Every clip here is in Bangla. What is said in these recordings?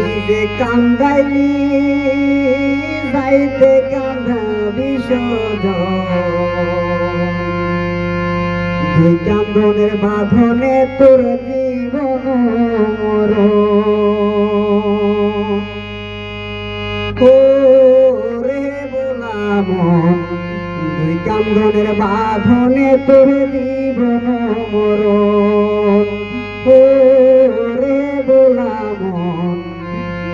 নিজে কান্দাইলি, যাইতে কান্দা বিশোধ দুই কান্দনের বাঁধনে তোর জীবন রে বলাম দুই কান্দনের বাঁধনে তোর জীবন মর। ও রে বলাম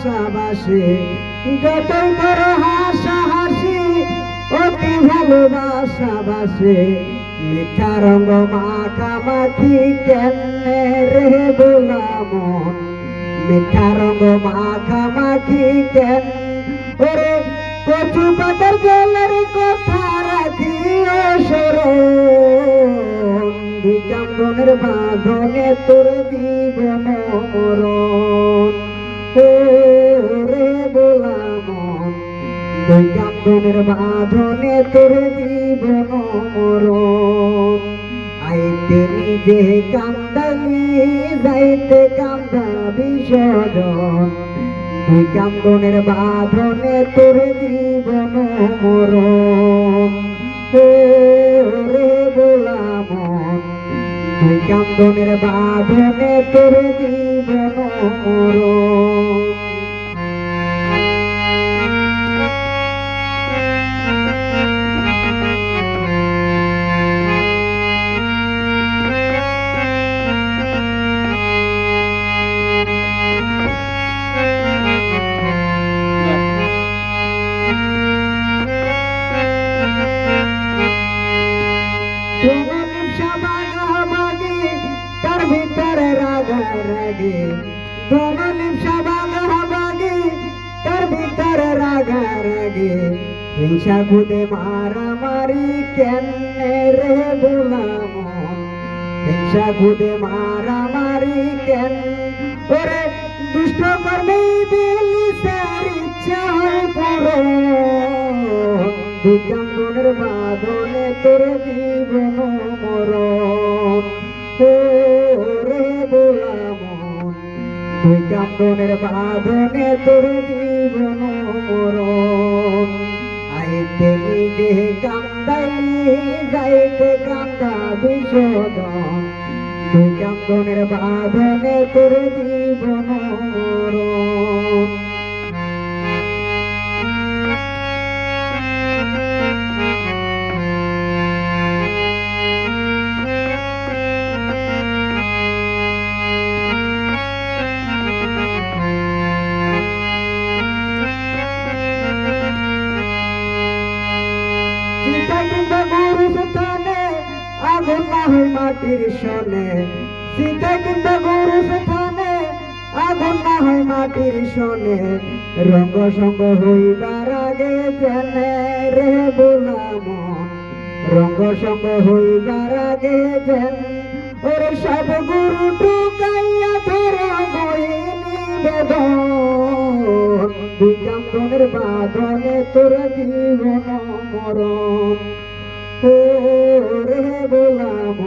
ভালোবাসা বাসে যতই করো হাসাহাসি অতি ভালোবাসা বাসে। মিঠা রঙ মাখামাখি কেনে রে গোলাম মিঠা রঙ মাখামাখি কেন ওরে কচু পাতার জলের কথা রাখি অসরণ দুই কান্দনের বাঁধনে তোর জীবন কান্দনের বাঁধনে তোর জীবন মরণ আইতে নিজে কান্দালি যাইতে কান্দা বিসর্জন দুই কান্দনের বাঁধনে তোর জীবন মরণ রে গোলাম দুই কান্দনের বাঁধনে তোর জীবন মরণ হিংসা খুদে মারামারি কেনে রে গোলাম হিংসা খুদে মারামারি কেন ওরে দুষ্ট কর্মে দিলি সার ইচ্ছা হয় দুই কান্দনের বাঁধনে তোর জীবন মরণ। রে গোলাম দুই কান্দনের বাঁধনে তোর জীবন মরণ। আইতে নিজে কান্দালি যাইতে কান্দা বিশোধন দুই কান্দনের বাঁধনে তোর জীবন মাটির সনে সীতা কিংবা গরু স্থানে আগুন না হয় মাটির সনে। রঙ্গ সঙ্গ হইবার আগে জেনে রে গোলাম। রঙ্গ সঙ্গ হইবার আগে জেন, ওরে সব গুরু টুকাইয়া ধর বইনি বেদন। দুই তোর জীবন মরণ। ও রে গোলাম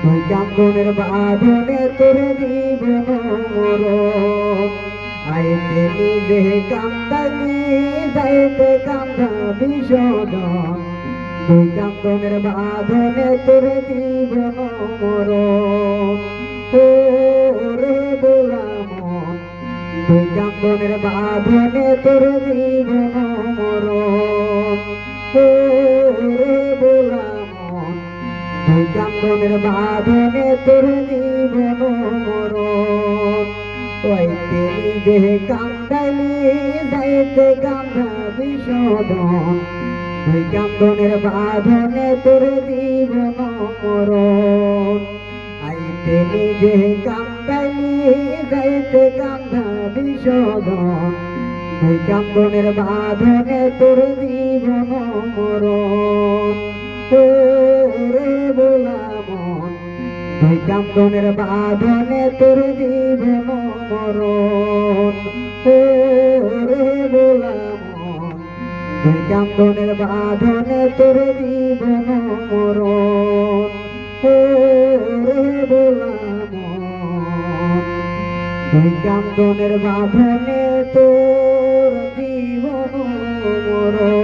দুই কান্দনের বাঁধনে তোর জীবন মরণ আইতে নিজে কান্দালি যাইতে কান্দা বিশোধন দুই কান্দনের বাঁধনে তোর জীবন মরণ ও রে গোলাম দুই কান্দনের বাঁধনে তোর জীবন মরণ ও কান্দনের বাঁধনে তোর জীবন মরণ হইতে নিজে কান্দাইলি, যাইতে কান্দা বিশোধন দুই কান্দনের বাঁধনে তোর জীবন মরণ আইতে নিজে কান্দাইলি, যাইতে কান্দা বিশোধন দুই কান্দনের বাঁধনে তোর জীবন মরণ রে কান্দনের বাঁধনে তোর জীবন মরণ। রে বোলা মন দুই কান্দনের বাঁধনে তোর জীবন মরণ। রে বোলা মন দুই কান্দনের বাঁধনে তোর জীবন মরণ।